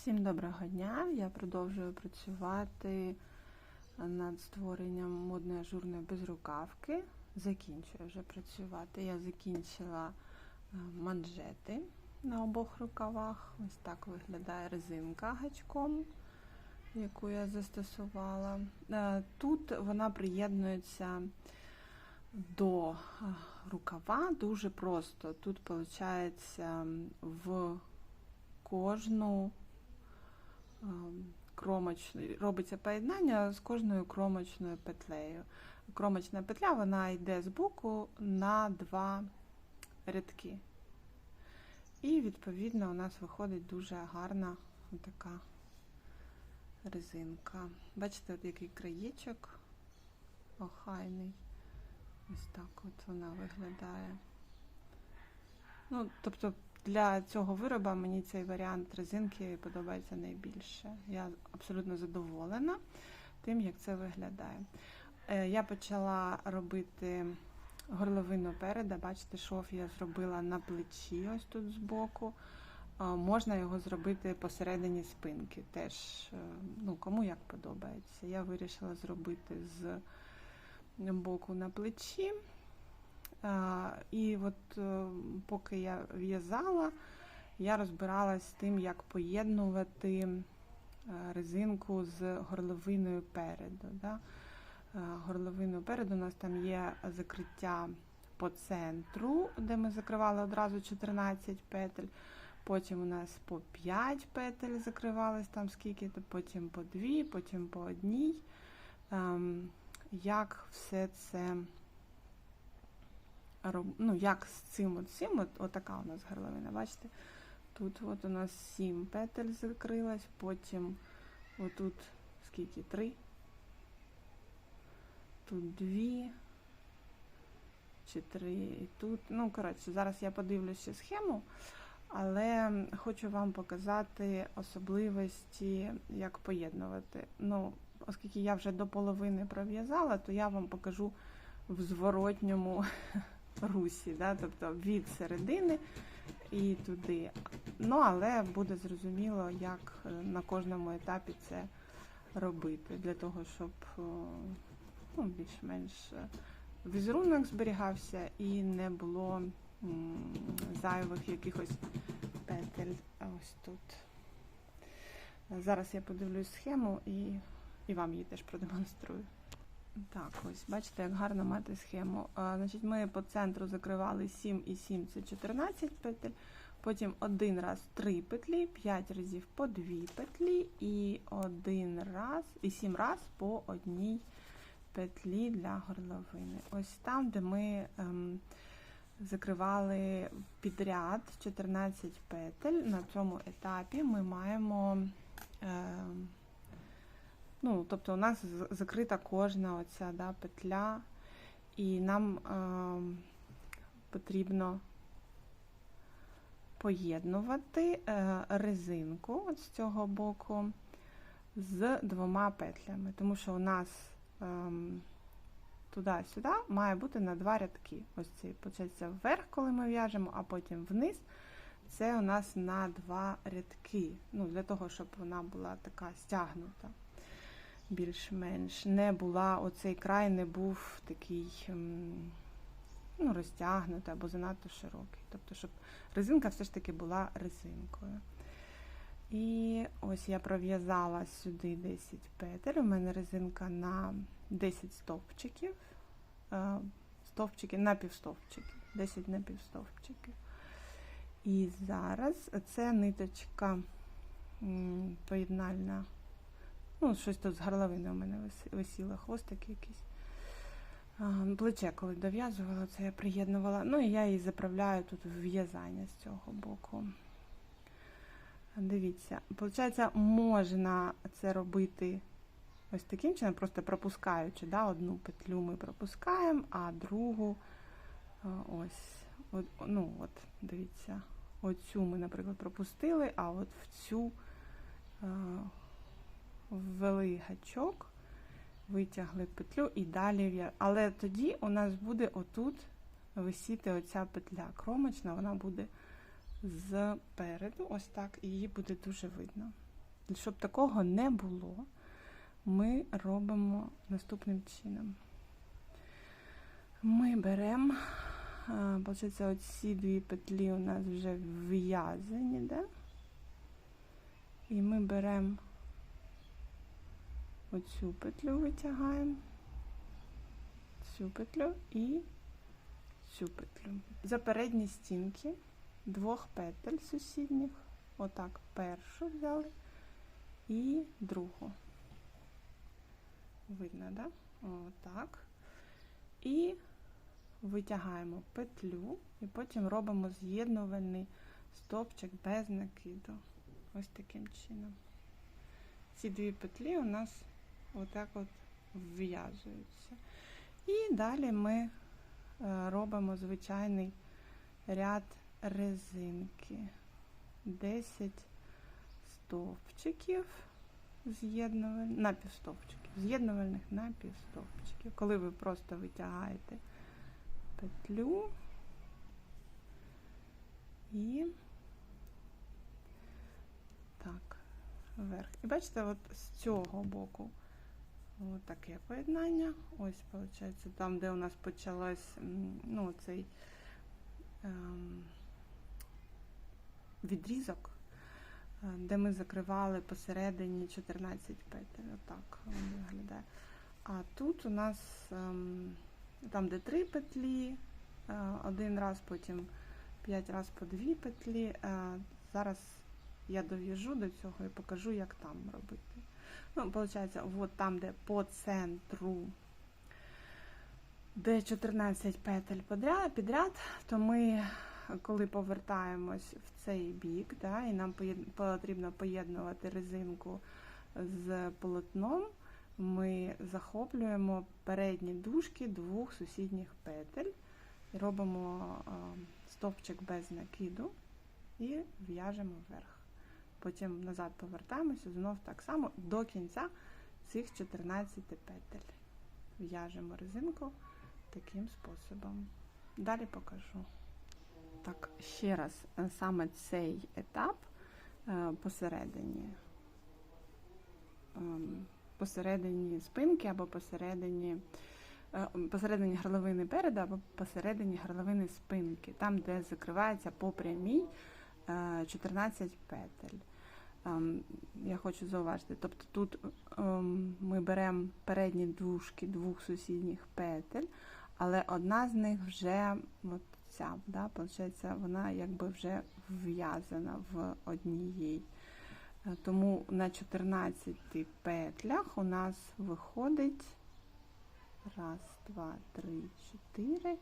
Всім доброго дня! Я продовжую працювати над створенням модної ажурної безрукавки. Закінчую вже працювати. Я закінчила е, манжети на обох рукавах. Ось так виглядає резинка гачком, яку я застосувала. Е, Тут вона приєднується до е, рукава дуже просто. Тут, виходить, в кожну ем, кромочну, робиться поєднання з кожною кромочною петлею. Кромочна петля вона йде з боку на два рядки. І, відповідно, у нас виходить дуже гарна така резинка. Бачите, от який краєчок охайний. Ось так от вона виглядає. Ну, тобто, для цього вироба мені цей варіант резинки подобається найбільше. Я абсолютно задоволена тим, як це виглядає. Е, Я почала робити горловину переда. Бачите, шов я зробила на плечі, ось тут збоку. Е, Можна його зробити посередині спинки. Теж, е, ну, кому як подобається. Я вирішила зробити з боку на плечі. І от е, поки я в'язала, я розбиралась з тим, як поєднувати е, резинку з горловиною переду. Да? Е, Горловиною переду у нас там є закриття по центру, де ми закривали одразу 14 петель. Потім у нас по 5 петель закривались там скільки, потім по 2, потім по одній. Ем, Як все це ну, як з цим от цим, от, отака у нас горловина, бачите? Тут от у нас 7 петель закрилась, потім отут скільки? 3. Тут 2 чи 3 і тут. Ну, коротше, зараз я подивлюся схему, але хочу вам показати особливості, як поєднувати. Ну, оскільки я вже до половини пров'язала, то я вам покажу в зворотньому русі, да? тобто від середини і туди. Ну, але буде зрозуміло, як е, на кожному етапі це робити, для того, щоб ну, більш-менш е, візерунок зберігався і не було зайвих якихось петель ось тут. Зараз я подивлюсь схему і, і вам її теж продемонструю. Так, ось, бачите, як гарно мати схему. А, значить, Ми по центру закривали 7 і 7 це 14 петель. Потім один раз 3 петлі, 5 разів по 2 петлі і один раз, і 7 раз по одній петлі для горловини. Ось там, де ми ем, закривали підряд 14 петель, на цьому етапі ми маємо. Ем, Ну, тобто у нас закрита кожна оця да, петля, і нам е, потрібно поєднувати е, резинку от з цього боку з двома петлями, тому що у нас е, туди-сюди має бути на два рядки. Ось цей початься вверх, коли ми в'яжемо, а потім вниз. Це у нас на два рядки. Ну, для того, щоб вона була така стягнута більш-менш не була, оцей край не був такий ну, розтягнутий або занадто широкий. Тобто, щоб резинка все ж таки була резинкою. І ось я пров'язала сюди 10 петель. У мене резинка на 10 стовпчиків, е, стовпчики на півстовпчики, 10 на півстовпчиків. І зараз це ниточка поєднальна. Ну, щось тут з горловини у мене вис- висіло, хвостик якийсь. Плече, коли дов'язувала, це я приєднувала. Ну і я її заправляю тут в'язання з цього боку. Дивіться, виходить, можна це робити ось таким чином, просто пропускаючи. Да? Одну петлю ми пропускаємо, а другу ось. От, ну, от, дивіться, оцю ми, наприклад, пропустили, а от в цю. Ввели гачок, витягли петлю і далі в'я. Але тоді у нас буде отут висіти оця петля кромочна, вона буде зпереду, ось так, і її буде дуже видно. щоб такого не було, ми робимо наступним чином. Ми беремо, виходить, оці дві петлі у нас вже в'язані, да? І ми беремо оцю петлю, витягаємо, цю петлю і цю петлю. За передні стінки двох петель сусідніх, отак першу взяли і другу. Видно, да? Отак. І витягаємо петлю і потім робимо з'єднувальний стовпчик без накиду. Ось таким чином. Ці дві петлі у нас отак от вв'язуються. І далі ми е, робимо звичайний ряд резинки. 10 стовпчиків з'єднувальних, напівстовпчиків, з'єднувальних напівстовпчиків. Коли ви просто витягаєте петлю і так, вверх. І бачите, от з цього боку от таке поєднання. Ось, виходить, там, де у нас почалось ну, цей ем, відрізок, е, де ми закривали посередині 14 петель. Отак він виглядає. А тут у нас ем, там, де три петлі, е, один раз, потім 5 разів по дві петлі. Е, зараз я дов'яжу до цього і покажу, як там робити. Ну, виходить, от там, де по центру, де 14 петель підряд, підряд, то ми, коли повертаємось в цей бік, да, і нам потрібно поєднувати резинку з полотном, ми захоплюємо передні дужки двох сусідніх петель робимо стовпчик без накиду і в'яжемо вверх. Потім назад повертаємося, знов так само до кінця цих 14 петель. В'яжемо резинку таким способом. Далі покажу. Так, ще раз, саме цей етап посередині, посередині спинки або посередині посередині горловини переду або посередині горловини спинки, там, де закривається по прямій 14 петель. Ем, я хочу зауважити, тобто тут ем, ми беремо передні дужки двох сусідніх петель, але одна з них вже от ця, да, виходить, вона якби вже вв'язана в однієї. Е, тому на 14 петлях у нас виходить раз, два, три, чотири.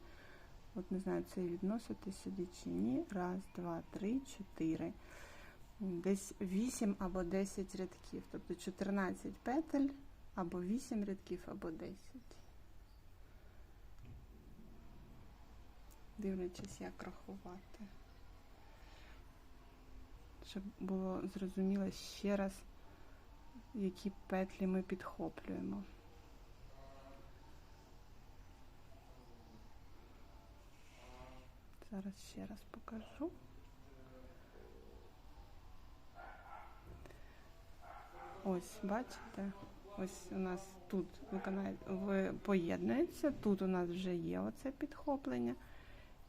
От не знаю, це відносити сюди чи ні. Раз, два, три, чотири десь 8 або 10 рядків, тобто 14 петель, або 8 рядків, або 10. Дивлячись, як рахувати. Щоб було зрозуміло ще раз, які петлі ми підхоплюємо. Зараз ще раз покажу. Ось, бачите? Ось у нас тут поєднується, тут у нас вже є оце підхоплення.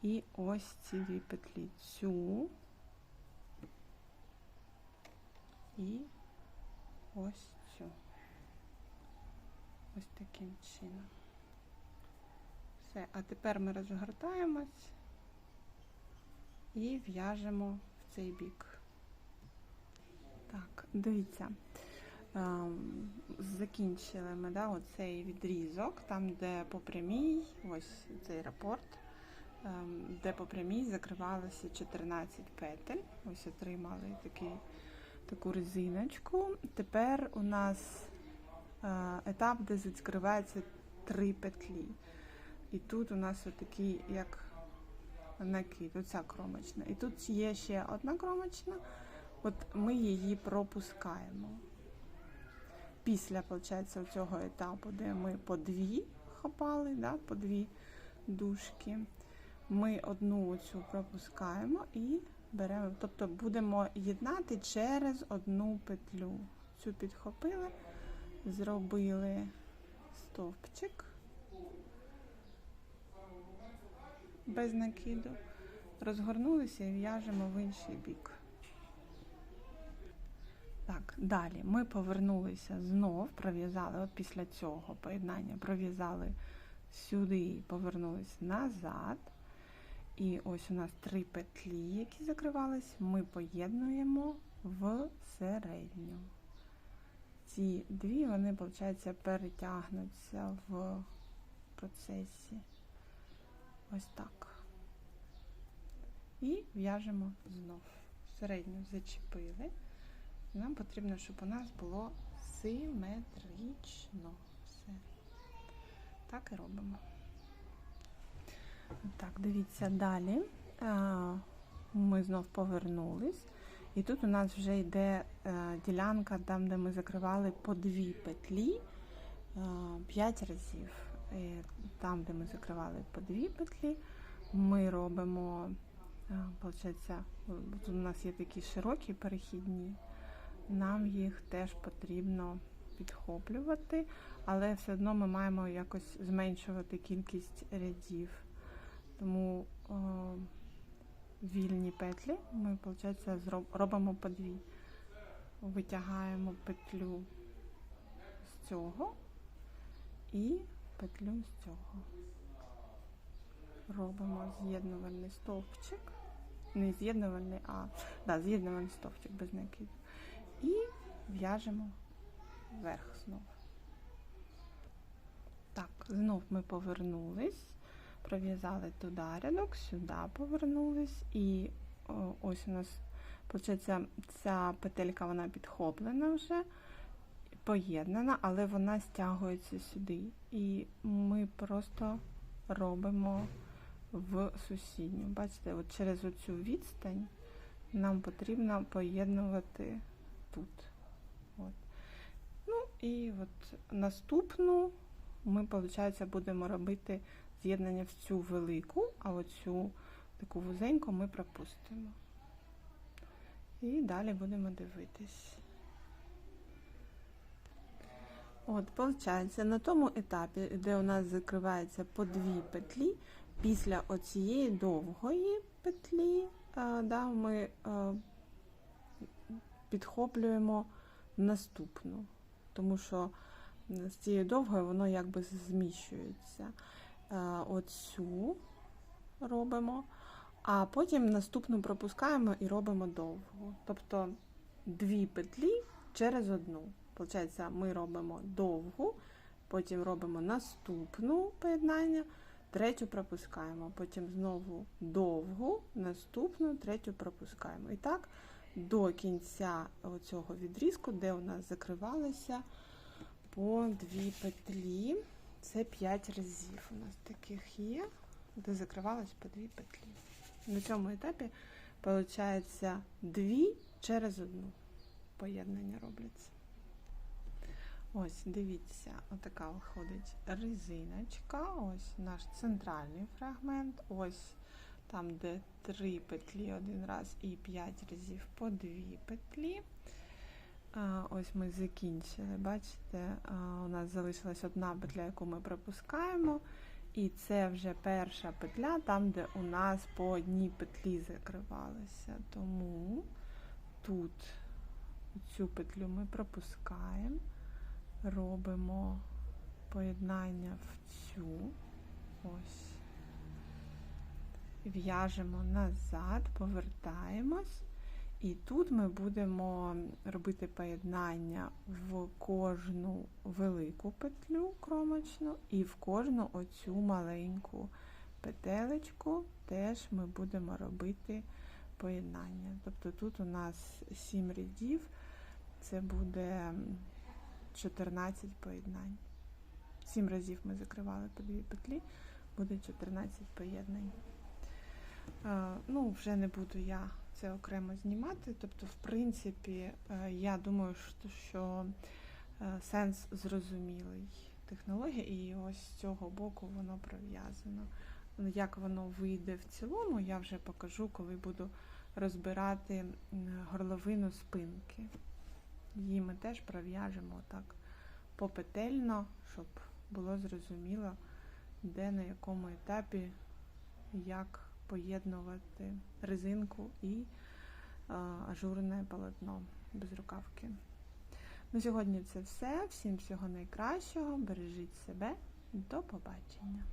І ось ці дві петлі. Цю і ось цю. Ось таким чином. Все, а тепер ми розгортаємось і в'яжемо в цей бік. Так, дивіться. Ем, закінчили ми да, оцей відрізок, там, де по прямій, ось цей рапорт, ем, де по прямій закривалося 14 петель. Ось отримали такий, таку резиночку. Тепер у нас е, етап, де закривається 3 петлі. І тут у нас отакий, як накид, оця кромочна. І тут є ще одна кромочна, от ми її пропускаємо після виходить, цього етапу, де ми по дві хапали, да, по дві дужки, ми одну оцю пропускаємо і беремо, тобто будемо єднати через одну петлю. Цю підхопили, зробили стовпчик без накиду, розгорнулися і в'яжемо в інший бік. Далі ми повернулися знов, пров'язали, от після цього поєднання пров'язали сюди і повернулись назад. І ось у нас три петлі, які закривались, ми поєднуємо в середню. Ці дві, вони, виходить, перетягнуться в процесі. Ось так. І в'яжемо знов. Середню зачепили. Нам потрібно, щоб у нас було симетрично все. Так і робимо. Так, дивіться далі. Ми знов повернулись. І тут у нас вже йде е, ділянка, там, де ми закривали по дві петлі 5 разів. І там, де ми закривали по дві петлі, ми робимо, виходить, тут у нас є такі широкі перехідні, нам їх теж потрібно підхоплювати, але все одно ми маємо якось зменшувати кількість рядів. Тому о, вільні петлі ми, виходить, робимо по дві. Витягаємо петлю з цього і петлю з цього. Робимо з'єднувальний стовпчик. Не з'єднувальний, а да, з'єднувальний стовпчик без накиду. І в'яжемо вверх знов. Так, знов ми повернулись, пров'язали туди рядок, сюди повернулись, і ось у нас, виходить, ця петелька вона підхоплена вже, поєднана, але вона стягується сюди. І ми просто робимо в сусідню. Бачите, от через оцю відстань нам потрібно поєднувати тут. От. Ну і от наступну ми, виходить, будемо робити з'єднання в цю велику, а оцю таку вузеньку ми пропустимо. І далі будемо дивитись. От, виходить, на тому етапі, де у нас закривається по дві петлі, після оцієї довгої петлі, да, ми підхоплюємо наступну, тому що з цією довгою воно якби зміщується. Оцю робимо, а потім наступну пропускаємо і робимо довгу. Тобто дві петлі через одну. Получається, ми робимо довгу, потім робимо наступну поєднання, третю пропускаємо, потім знову довгу, наступну, третю пропускаємо. І так до кінця цього відрізку, де у нас закривалися по дві петлі. Це 5 разів у нас таких є, де закривалось по дві петлі. На цьому етапі, виходить, дві через одну поєднання робляться. Ось, дивіться, отака виходить резиночка, ось наш центральний фрагмент, ось там, де три петлі один раз і 5 разів по дві петлі. А, Ось ми закінчили, бачите, у нас залишилась одна петля, яку ми пропускаємо. І це вже перша петля, там, де у нас по одній петлі закривалися. Тому тут цю петлю ми пропускаємо робимо поєднання в цю, ось, в'яжемо назад, повертаємось, і тут ми будемо робити поєднання в кожну велику петлю кромочну і в кожну оцю маленьку петелечку теж ми будемо робити поєднання. Тобто тут у нас 7 рядів, це буде 14 поєднань. 7 разів ми закривали по дві петлі, буде 14 поєднань. Е, ну, вже не буду я це окремо знімати. Тобто, в принципі, е, я думаю, що е, сенс зрозумілий технології, і ось з цього боку воно пров'язано. Як воно вийде в цілому, я вже покажу, коли буду розбирати горловину спинки. Її ми теж пров'яжемо так попетельно, щоб було зрозуміло, де на якому етапі як поєднувати резинку і ажурне полотно без рукавки. На сьогодні це все. Всім всього найкращого. Бережіть себе. До побачення.